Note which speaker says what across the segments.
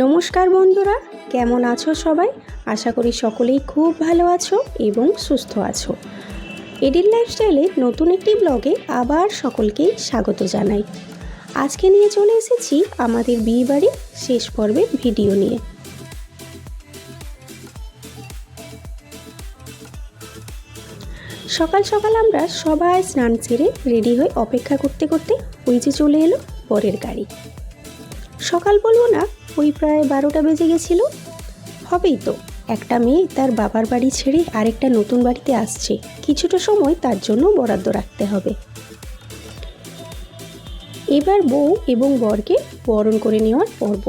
Speaker 1: নমস্কার বন্ধুরা, কেমন আছো সবাই? আশা করি সকলেই খুব ভালো আছো এবং সুস্থ আছো। এডির লাইফস্টাইলে নতুন একটি ব্লগে আবার সকলকেই স্বাগত জানাই। আজকে নিয়ে চলে এসেছি আমাদের বিয়েবাড়ির শেষ পর্বের ভিডিও নিয়ে। সকাল সকাল আমরা সবাই স্নান সেরে রেডি হয়ে অপেক্ষা করতে করতে ওই যে চলে এলো পরের গাড়ি। সকাল বলব না, ওই প্রায় বারোটা বেজে গেছিল। হবেই তো, একটা মেয়ে তার বাবার বাড়ি ছেড়ে আরেকটা নতুন বাড়িতে আসছে, কিছুটা সময় তার জন্য বরাদ্দ রাখতে হবে। এবার বউ এবং বরকে বরণ করে নেওয়ার পর্ব।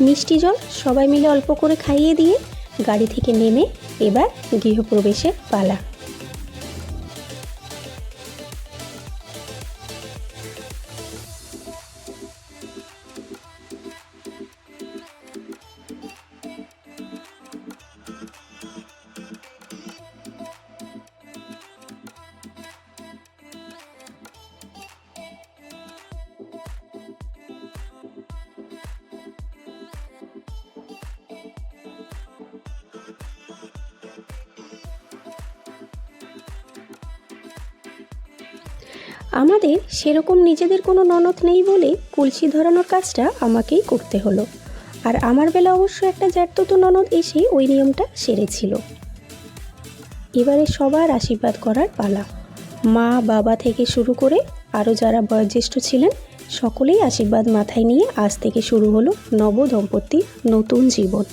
Speaker 1: মিষ্টি জল সবাই মিলে অল্প করে খাইয়ে দিয়ে গাড়ি থেকে নেমে এবার গৃহপ্রবেশের পালা। আমাদের সেরকম নিজেদের কোনো ননদ নেই বলে কলসি ধরানোর কাজটা আমাকেই করতে হলো। আর আমার বেলা অবশ্য একটা জ্যাঠতো ননদ এসে ওই নিয়মটা সেরেছিল। এবারে সবার আশীর্বাদ করার পালা। মা, বাবা থেকে শুরু করে আরও যারা বয়োজ্যেষ্ঠ ছিলেন, সকলেই আশীর্বাদ মাথায় নিয়ে আজ থেকে শুরু হলো নব দম্পতির নতুন জীবন।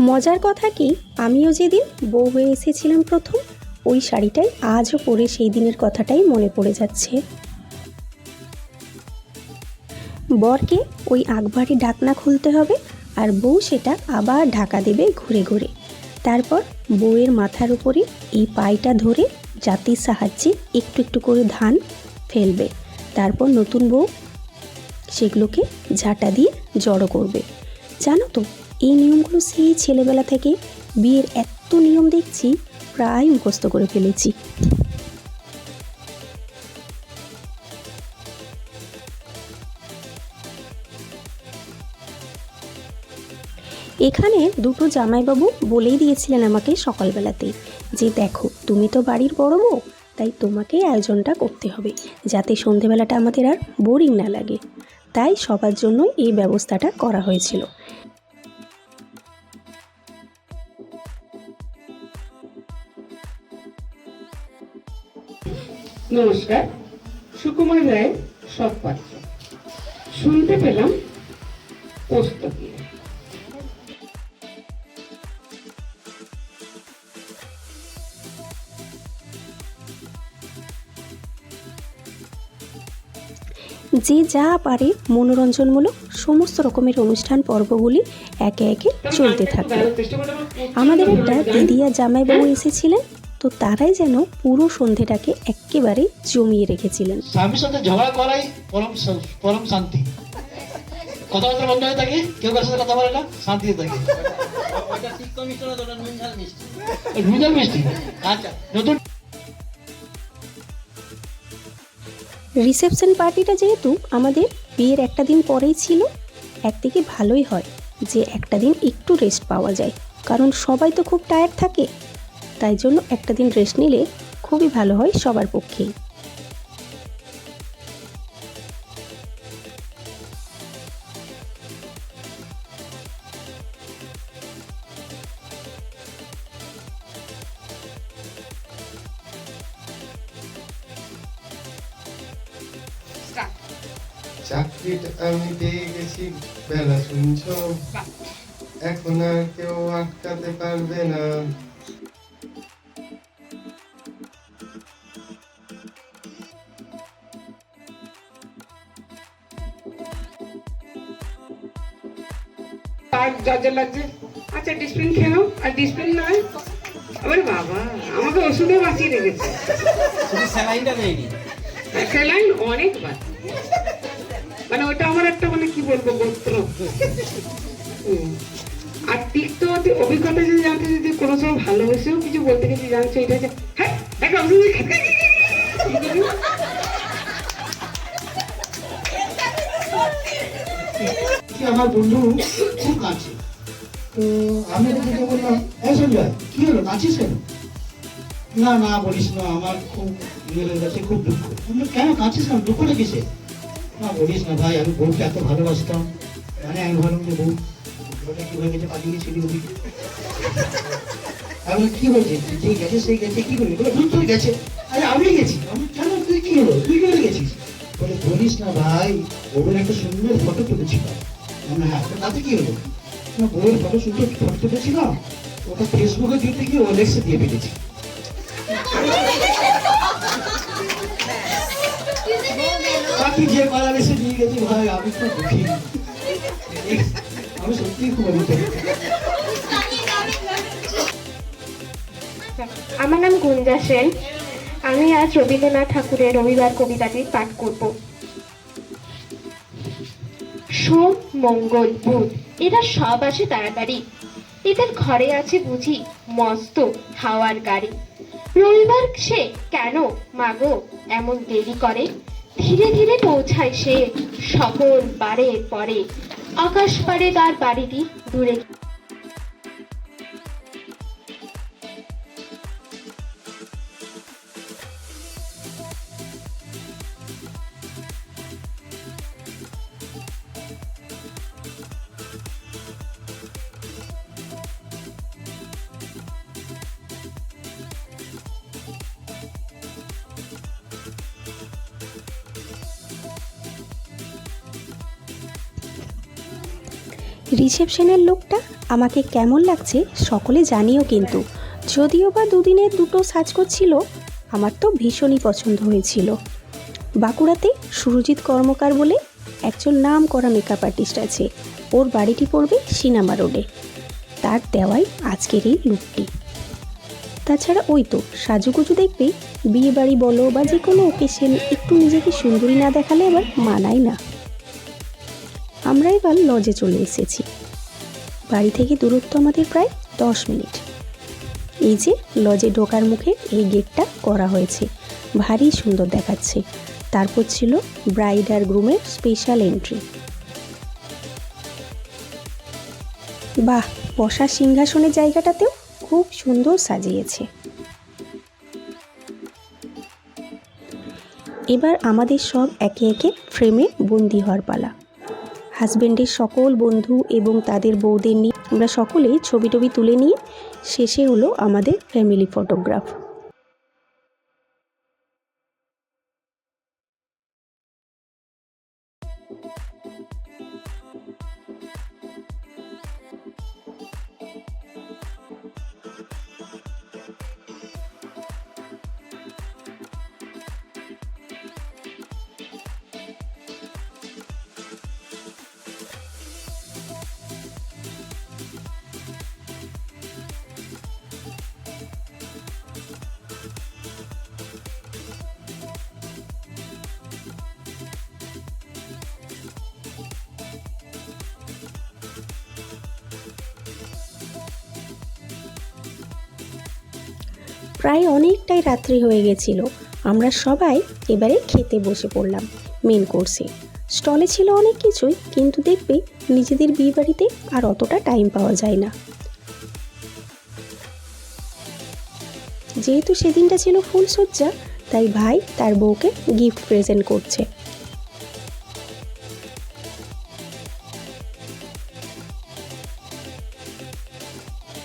Speaker 1: মজার কথা কি, আমিও যেদিন বউ হয়ে এসেছিলাম প্রথম ওই শাড়িটাই আজও পরে সেই দিনের কথাটাই মনে পড়ে যাচ্ছে। বরকে ওই আকবারি ডাকনা খুলতে হবে আর বউ সেটা আবার ঢাকা দেবে ঘুরে ঘুরে। তারপর বউয়ের মাথার উপরে এই পাইটা ধরে জাতির সাহায্যে একটু একটু করে ধান ফেলবে। তারপর নতুন বউ সেগুলোকে ঝাঁটা দিয়ে জড়ো করবে। জানো তো, এই নিয়মগুলো সেই ছেলেবেলা থেকে বিয়ের এত নিয়ম দেখছি প্রায় মুখস্থ করে ফেলেছি। এখানে দুটো জামাইবাবু বলেই দিয়েছিলেন আমাকে সকালবেলাতেই যে, দেখো, তুমি তো বাড়ির বড় বউ, তাই তোমাকেই আয়োজনটা করতে হবে, যাতে সন্ধেবেলাটা আমাদের আর বোরিং না লাগে। তাই সবার জন্য এই ব্যবস্থাটা করা হয়েছিল।
Speaker 2: নমস্কার সুকুমার রায়ের সব পাত্র। শুনতে পেলাম পোস্ত দিয়ে।
Speaker 1: যে যা পারে মনোরঞ্জনমূলক সমস্ত রকমের অনুষ্ঠান পর্বগুলি একে একে চলতে থাকে। আমাদের একটা দিদিয়া জামাইবাবু এসেছিলেন। তো তারাই যেন পুরো সন্ধেটাকে একেবারে জমিয়ে রেখেছিলেন।
Speaker 3: স্বামীর সাথে ঝগড়া করাই পরম পরম শান্তি। কথাবার্তা বন্ধ হয়ে থাকে? কেউ কারোর সাথে কথা বলে না? শান্তিতে থাকে। মিষ্টি? আচ্ছা। নতুন
Speaker 1: রিসেপশন পার্টিটা যেহেতু আমাদের বিয়ের একটা দিন পরেই ছিল একদিকে ভালোই হয় যে একটা দিন একটু রেস্ট পাওয়া যায় কারণ সবাই তো খুব টায়ার্ড থাকে। তাই জন্য একটা দিন রেস্ট নিলে খুবই ভালো হয় সবার পক্ষেই।
Speaker 4: চাকরিটা আমি পেয়ে গেছি বেলা শুনছ? এখন আর কেউ আটকাতে পারবে না।
Speaker 2: আর জর্জর লাগছে। আচ্ছা ডিসপ্লিন খেয়ে নাও। আর ডিসপ্লিন নয় আবার বাবা আমাকে ওষুধে বাঁচিয়ে রেখেছে।
Speaker 5: শুধু স্যালাইনটা দেয়নি।
Speaker 2: স্যালাইন অনেকবার মানে ওটা আমার একটা মানে কি বলব গোত্র হুম। আর তিক্ততে অভিজ্ঞতা যদি জানতে যদি কোনো সময় ভালোবেসেও কিছু বলতে গেছি জানছো এটা যে হ্যাঁ একটা ওষুধ দিয়ে খেতে কি করবি?
Speaker 3: কি আমার বন্ধু খুব কাছে? তো আমি তাকে বললাম এই সঞ্জয়, কি হলো? কাছিস না না, বলিস না, আমার খুব মেয়ের কাছে খুব দুঃখ। আমি কেন কাছিস কেন? দুঃখটা কিসে না, বলিস না ভাই, আমি বউকে এত ভালোবাসতাম। মানে আমি ভাবলাম যে বউ কি হয়ে গেছে পালিয়ে গেছিলি আমি কি হয়েছে? যে গেছে, সেই গেছে, কি করবি? বলে ভুল তুই গেছে। আরে, আমি গেছি। আমি কেন, তুই কি হলো? তুই কেন গেছিস? বলে, বলিস না ভাই ওদের একটা সুন্দর ফটো তুলেছিল আমি হ্যাঁ তাতে কি হলো না বউয়ের ফটো সুন্দর ফটো তুলেছিলাম ওটা ফেসবুকে দিতে গিয়ে দিয়ে ফেলেছি বাকি যে পাড়ার এসে গেছে ভাই আমি দুঃখী আমি সত্যিই খুব
Speaker 6: আমার নাম গুঞ্জা সেন। আমি আজ রবীন্দ্রনাথ ঠাকুরের রবিবার কবিতাটি পাঠ করব। সোম, মঙ্গল, বুধ। এরা সব আসে তাড়াতাড়ি। এদের ঘরে আছে বুঝি মস্ত হাওয়ার গাড়ি। রবিবার সে কেন মাগো এমন দেরি করে? ধীরে ধীরে পৌঁছায় সে সকল বারে পরে। আকাশ পারে তার বাড়িটি দূরে
Speaker 1: রিসেপশনের লোকটা আমাকে কেমন লাগছে সকলে জানিও কিন্তু। যদিও বা দুদিনে দুটো সাজ করছিল, আমার তো ভীষণই পছন্দ হয়েছিল। বাঁকুড়াতে সুরজিৎ কর্মকার বলে একজন নাম করা মেকআপ আর্টিস্ট আছে। ওর বাড়িটি পড়বে সিনেমা রোডে। তার দেওয়াই আজকের এই লুকটি তাছাড়া ওই তো, সাজুগুজু দেখবে বিয়ে বাড়ি বলো বা যে কোনো ওকেশন একটু নিজেকে সুন্দরী না দেখালে আবার মানায় না। আমরা এবার লজে চলে এসেছি। বাড়ি থেকে দূরত্ব আমাদের প্রায় দশ মিনিট। এই যে লজে ঢোকার মুখে এই গেটটা করা হয়েছে। ভারী সুন্দর দেখাচ্ছে। তারপর ছিল ব্রাইড আর গ্রুমের স্পেশাল এন্ট্রি। বাহ, বসার সিংহাসনের জায়গাটাতেও খুব সুন্দর সাজিয়েছে। এবার আমাদের সব একে একে ফ্রেমে বন্দি হওয়ার পালা। হাজবেন্ডের সকল বন্ধু এবং তাদের বউদের নিয়ে আমরা সকলেই ছবি টবি তুলে নিয়ে শেষে হলো আমাদের ফ্যামিলি ফটোগ্রাফ প্রায় অনেকটাই রাত্রি হয়ে গেছিল। আমরা সবাই এবারে খেতে বসে পড়লাম মেন কোর্সে স্টলে ছিল অনেক কিছুই, কিন্তু দেখবে নিজেদের বিয়ে বাড়িতে আর অতটা টাইম পাওয়া যায় না। যেহেতু সেদিনটা ছিল ফুল ফুলসজ্জা তাই ভাই তার বউকে গিফট প্রেজেন্ট করছে।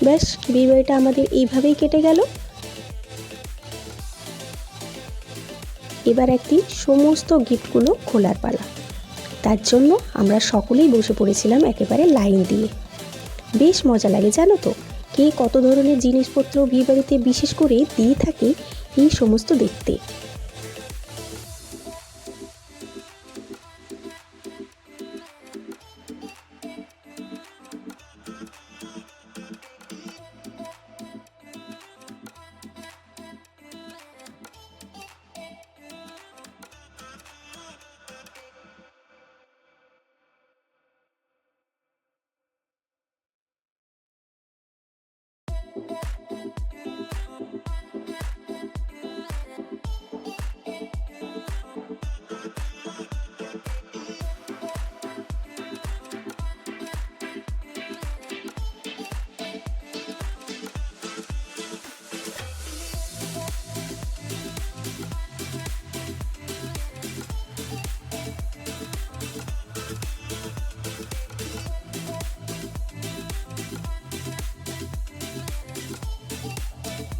Speaker 1: ব্যাস বিয়ে বাড়িটা আমাদের এইভাবেই কেটে গেল। এবার একটি সমস্ত গিফটগুলো খোলার পালা। তার জন্য আমরা সকলেই বসে পড়েছিলাম একেবারে লাইন দিয়ে। বেশ মজা লাগে, জানো তো? কে কত ধরনের জিনিসপত্র বিয়েবাড়িতে বিশেষ করে দিয়ে থাকে এই সমস্ত দেখতে।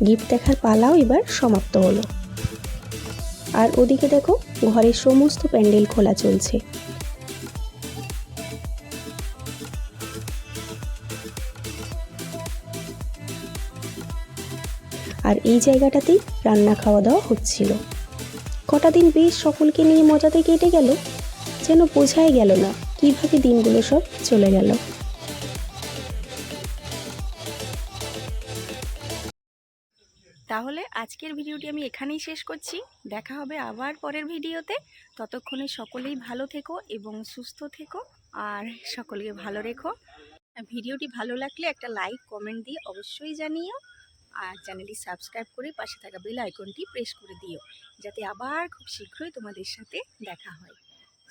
Speaker 1: গিফট দেখার পালাও এবার সমাপ্ত হলো। আর ওদিকে দেখো, ঘরের সমস্ত প্যান্ডেল খোলা চলছে। আর এই জায়গাটাতেই রান্না খাওয়া দাওয়া হচ্ছিল। কটা দিন বেশ সকলকে নিয়ে মজাতে কেটে গেল, যেন বোঝাই গেল না কীভাবে দিনগুলো সব চলে গেল। তাহলে আজকের ভিডিওটি আমি এখানেই শেষ করছি। দেখা হবে আবার পরের ভিডিওতে। ততক্ষণে সকলেই ভালো থেকো এবং সুস্থ থেকো আর সকলকে ভালো রেখো। ভিডিওটি ভালো লাগলে একটা লাইক, কমেন্ট দিয়ে অবশ্যই জানিও। আর চ্যানেলটি সাবস্ক্রাইব করে পাশে থাকা বেল আইকনটি প্রেস করে দিও, যাতে আবার খুব শীঘ্রই তোমাদের সাথে দেখা হয়।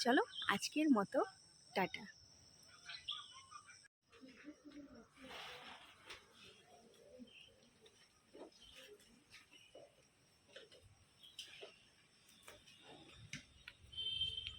Speaker 1: চলো আজকের মতো, টাটা।